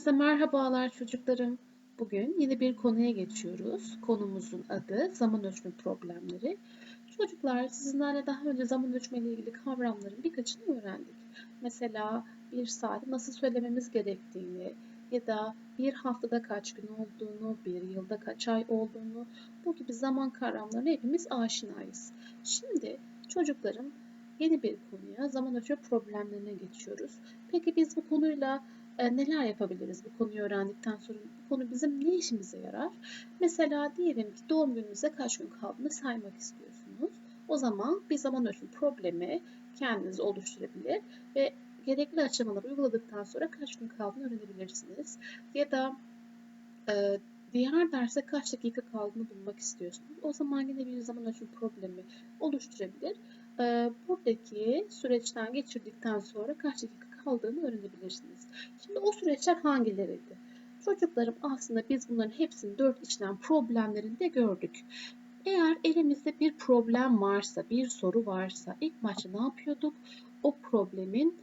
Hepinize merhabalar çocuklarım. Bugün yeni bir konuya geçiyoruz. Konumuzun adı zaman ölçme problemleri. Çocuklar sizinlerle daha önce zaman ölçme ile ilgili kavramların birkaçını öğrendik. Mesela bir saati nasıl söylememiz gerektiğini ya da bir haftada kaç gün olduğunu, bir yılda kaç ay olduğunu bu gibi zaman kavramlarına hepimiz aşinayız. Şimdi çocuklarım yeni bir konuya zaman ölçme problemlerine geçiyoruz. Peki biz bu konuyla e, neler yapabiliriz bu konuyu öğrendikten sonra? Bu konu bizim ne işimize yarar? Mesela diyelim ki doğum gününüze kaç gün kaldığını saymak istiyorsunuz. O zaman bir zaman ölçüm problemi kendiniz oluşturabilir ve gerekli aşamaları uyguladıktan sonra kaç gün kaldığını öğrenebilirsiniz. Ya da e, diğer derse kaç dakika kaldığını bulmak istiyorsunuz. O zaman yine bir zaman ölçüm problemi oluşturabilir. E, buradaki süreçten geçirdikten sonra kaç dakika kaldığını öğrenebilirsiniz. Şimdi o süreçler hangileriydi? Çocuklarım aslında biz bunların hepsini dört işlem problemlerinde gördük. Eğer elimizde bir problem varsa, bir soru varsa ilk başta ne yapıyorduk? O problemin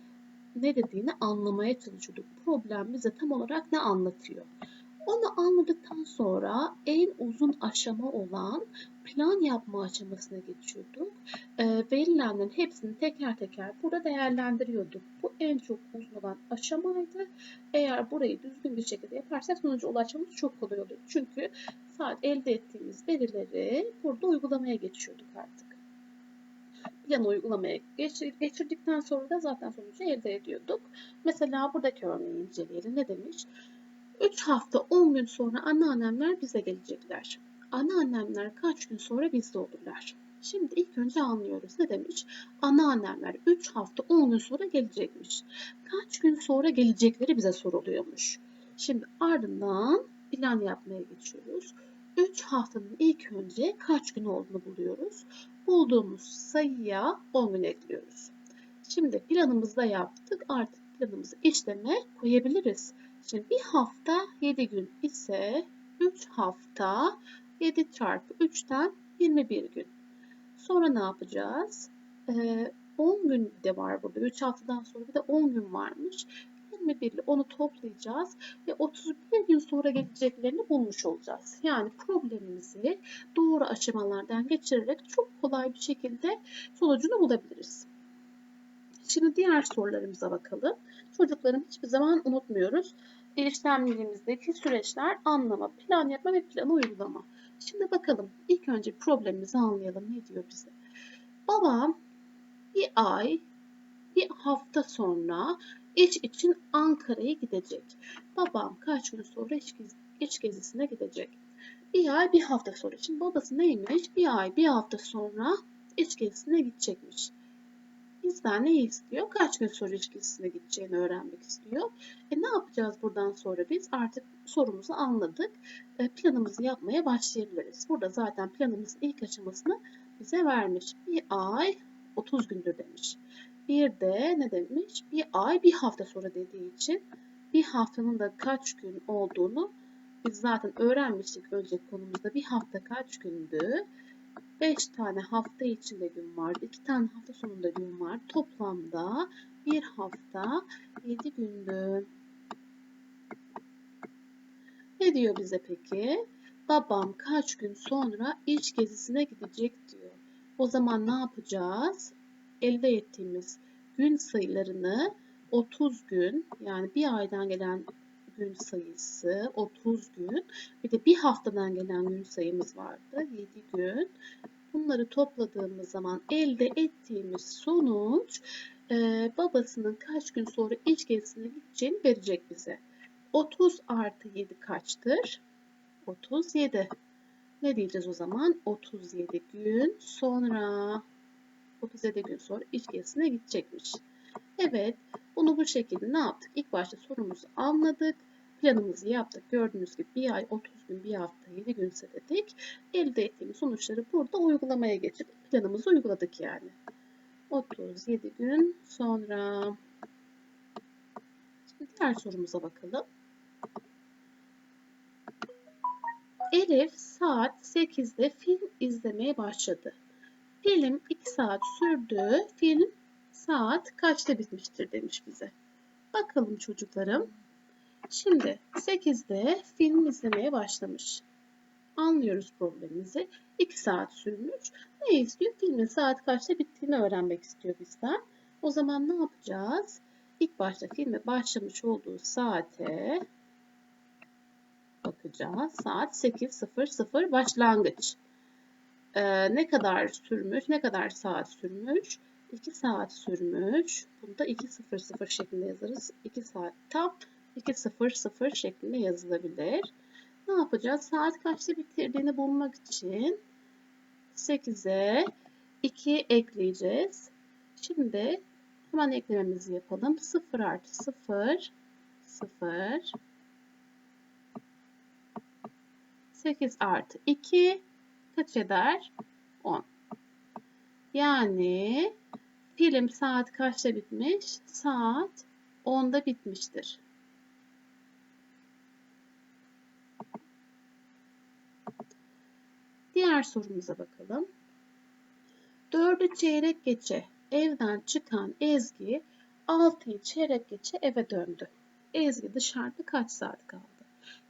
ne dediğini anlamaya çalışıyorduk. Problem bize tam olarak ne anlatıyor? Onu anladıktan sonra en uzun aşama olan plan yapma aşamasına geçiyorduk. E, verilenlerin hepsini teker teker burada değerlendiriyorduk. Bu en çok uzun olan aşamaydı. Eğer burayı düzgün bir şekilde yaparsak sonuca ulaşmamız çok kolay olur. Çünkü sadece elde ettiğimiz verileri burada uygulamaya geçiyorduk artık. Planı uygulamaya geçirdikten sonra da zaten sonucu elde ediyorduk. Mesela buradaki örneği inceleyelim. Ne demiş? 3 hafta 10 gün sonra anneannemler bize gelecekler. Anneannemler kaç gün sonra bizde olurlar. Şimdi ilk önce anlıyoruz. Ne demiş? Anneannemler 3 hafta 10 gün sonra gelecekmiş. Kaç gün sonra gelecekleri bize soruluyormuş. Şimdi ardından plan yapmaya geçiyoruz. 3 haftanın ilk önce kaç gün olduğunu buluyoruz. Bulduğumuz sayıya 10 gün ekliyoruz. Şimdi planımızı da yaptık. Artık planımızı işleme koyabiliriz. Şimdi bir hafta 7 gün ise 3 hafta 7 çarpı 3'ten 21 gün. Sonra ne yapacağız? Ee, 10 gün de var burada. 3 haftadan sonra bir de 10 gün varmış. 21 ile onu toplayacağız ve 31 gün sonra geleceklerini bulmuş olacağız. Yani problemimizi doğru aşamalardan geçirerek çok kolay bir şekilde sonucunu bulabiliriz. Şimdi diğer sorularımıza bakalım. Çocuklarım hiçbir zaman unutmuyoruz. İşlemlerimizdeki süreçler anlama, plan yapma ve planı uygulama. Şimdi bakalım ilk önce problemimizi anlayalım. Ne diyor bize? Babam bir ay, bir hafta sonra iş için Ankara'ya gidecek. Babam kaç gün sonra iş, iş gezisine gidecek. Bir ay, bir hafta sonra. Şimdi babası neymiş? Bir ay, bir hafta sonra iş gezisine gidecekmiş. Bizden ne istiyor? Kaç gün sonra ilişkisine gideceğini öğrenmek istiyor. E ne yapacağız buradan sonra biz? Artık sorumuzu anladık. E, planımızı yapmaya başlayabiliriz. Burada zaten planımızın ilk aşamasını bize vermiş. Bir ay 30 gündür demiş. Bir de ne demiş? Bir ay bir hafta sonra dediği için bir haftanın da kaç gün olduğunu biz zaten öğrenmiştik önceki konumuzda. Bir hafta kaç gündü? 5 tane hafta içinde gün vardı. 2 tane hafta sonunda gün var. Toplamda bir hafta 7 gündü. Ne diyor bize peki? Babam kaç gün sonra iş gezisine gidecek diyor. O zaman ne yapacağız? Elde ettiğimiz gün sayılarını 30 gün yani bir aydan gelen gün sayısı 30 gün. Bir de bir haftadan gelen gün sayımız vardı 7 gün. Bunları topladığımız zaman elde ettiğimiz sonuç e, babasının kaç gün sonra iç gezisine gideceğini verecek bize. 30 artı 7 kaçtır? 37. Ne diyeceğiz o zaman? 37 gün sonra 37 gün sonra iç gezisine gidecekmiş. Evet, bunu bu şekilde ne yaptık? İlk başta sorumuzu anladık. Planımızı yaptık. Gördüğünüz gibi bir ay 30 gün, bir hafta 7 gün dedik. Elde ettiğimiz sonuçları burada uygulamaya geçirdik. Planımızı uyguladık yani. 37 gün sonra. Şimdi diğer sorumuza bakalım. Elif saat 8'de film izlemeye başladı. Film 2 saat sürdü. Film saat kaçta bitmiştir demiş bize. Bakalım çocuklarım. Şimdi 8'de film izlemeye başlamış. Anlıyoruz problemimizi. 2 saat sürmüş. Ne istiyor? Filmin saat kaçta bittiğini öğrenmek istiyor bizden. O zaman ne yapacağız? İlk başta filme başlamış olduğu saate bakacağız. Saat 8.00 başlangıç. Ee, ne kadar sürmüş? Ne kadar saat sürmüş? 2 saat sürmüş. Bunu da 2.00 şeklinde yazarız. 2 saat tam 2.00 şeklinde yazılabilir. Ne yapacağız? Saat kaçta bitirdiğini bulmak için 8'e 2 ekleyeceğiz. Şimdi hemen eklememizi yapalım. 0 artı 0 0 8 artı 2 kaç eder? 10. Yani film saat kaçta bitmiş? Saat 10'da bitmiştir. Diğer sorumuza bakalım. Dördü çeyrek geçe evden çıkan Ezgi 6'yı çeyrek geçe eve döndü. Ezgi dışarıda kaç saat kaldı?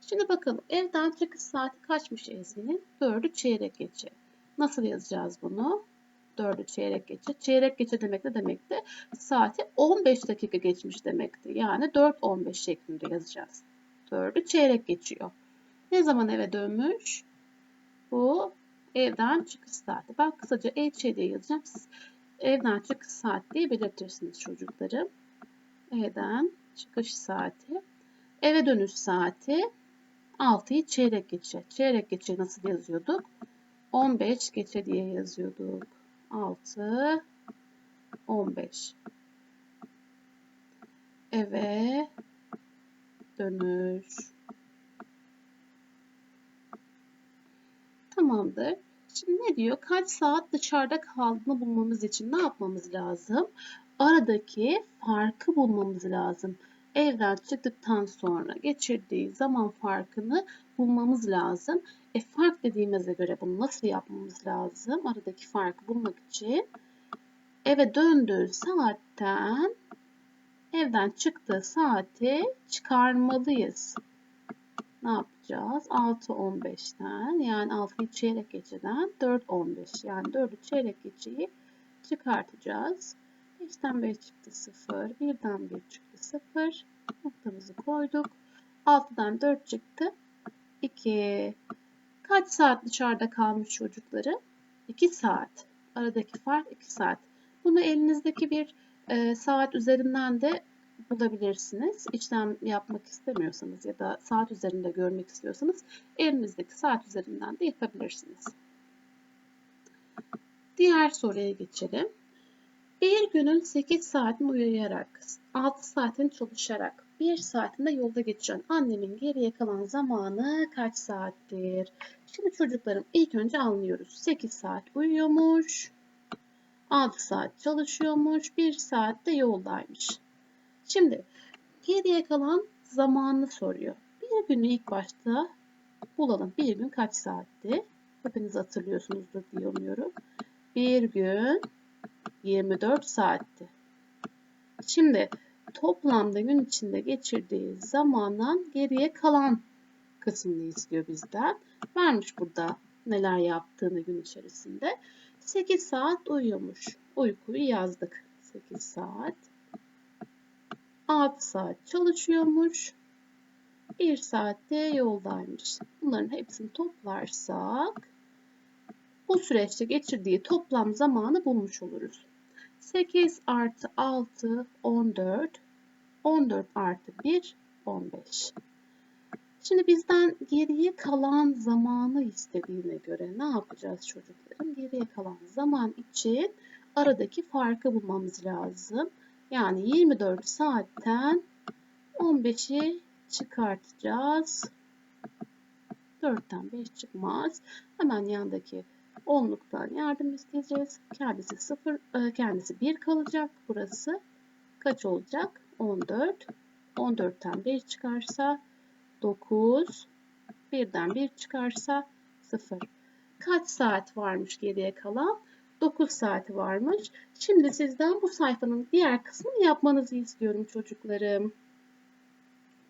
Şimdi bakalım evden çıkış saati kaçmış Ezgi'nin? 4'ü çeyrek geçe. Nasıl yazacağız bunu? 4'ü çeyrek geçe. Çeyrek geçe demek ne demekti? Saati 15 dakika geçmiş demekti. Yani 4.15 şeklinde yazacağız. 4'ü çeyrek geçiyor. Ne zaman eve dönmüş? Bu evden çıkış saati. Ben kısaca EÇ diye yazacağım. Siz evden çıkış saati diye belirtirsiniz çocuklarım. Evden çıkış saati. Eve dönüş saati 6'yı çeyrek geçe. Çeyrek geçe nasıl yazıyorduk? 15 geçe diye yazıyorduk. 6 15 Eve dönüş. Tamamdır. Şimdi ne diyor? Kaç saat dışarıda kaldığını bulmamız için ne yapmamız lazım? Aradaki farkı bulmamız lazım. Evden çıktıktan sonra geçirdiği zaman farkını bulmamız lazım. E fark dediğimize göre bunu nasıl yapmamız lazım? Aradaki farkı bulmak için eve döndüğü saatten evden çıktığı saati çıkarmalıyız. Ne yapacağız? 6.15'ten yani 6'yı çeyrek geçeden 4.15 yani 4'ü çeyrek geçeyi çıkartacağız. 5'ten 5 çıktı 0, 1'den 1 çıktı 0. Noktamızı koyduk. 6'dan 4 çıktı 2. Kaç saat dışarıda kalmış çocukları? 2 saat. Aradaki fark 2 saat. Bunu elinizdeki bir e, saat üzerinden de bulabilirsiniz. İşlem yapmak istemiyorsanız ya da saat üzerinde görmek istiyorsanız elinizdeki saat üzerinden de yapabilirsiniz. Diğer soruya geçelim. Bir günün 8 saatini uyuyarak, 6 saatini çalışarak, 1 saatinde yolda geçiren annemin geriye kalan zamanı kaç saattir? Şimdi çocuklarım ilk önce anlıyoruz. 8 saat uyuyormuş, 6 saat çalışıyormuş, 1 saat de yoldaymış. Şimdi geriye kalan zamanını soruyor. Bir günü ilk başta bulalım. Bir gün kaç saatti? Hepiniz hatırlıyorsunuzdur diye umuyorum. Bir gün 24 saatti. Şimdi toplamda gün içinde geçirdiği zamandan geriye kalan kısmını istiyor bizden. Vermiş burada neler yaptığını gün içerisinde. 8 saat uyuyormuş. Uykuyu yazdık. 8 saat. 6 saat çalışıyormuş. 1 saatte yoldaymış. Bunların hepsini toplarsak bu süreçte geçirdiği toplam zamanı bulmuş oluruz. 8 artı 6 14 14 artı 1 15 Şimdi bizden geriye kalan zamanı istediğine göre ne yapacağız çocuklarım? Geriye kalan zaman için aradaki farkı bulmamız lazım. Yani 24 saatten 15'i çıkartacağız. 4'ten 5 çıkmaz. Hemen yandaki onluktan yardım isteyeceğiz. Kendisi 0, e, kendisi 1 kalacak. Burası kaç olacak? 14. 14'ten 5 çıkarsa 9. 1'den 1 çıkarsa 0. Kaç saat varmış geriye kalan? 9 saati varmış. Şimdi sizden bu sayfanın diğer kısmını yapmanızı istiyorum çocuklarım.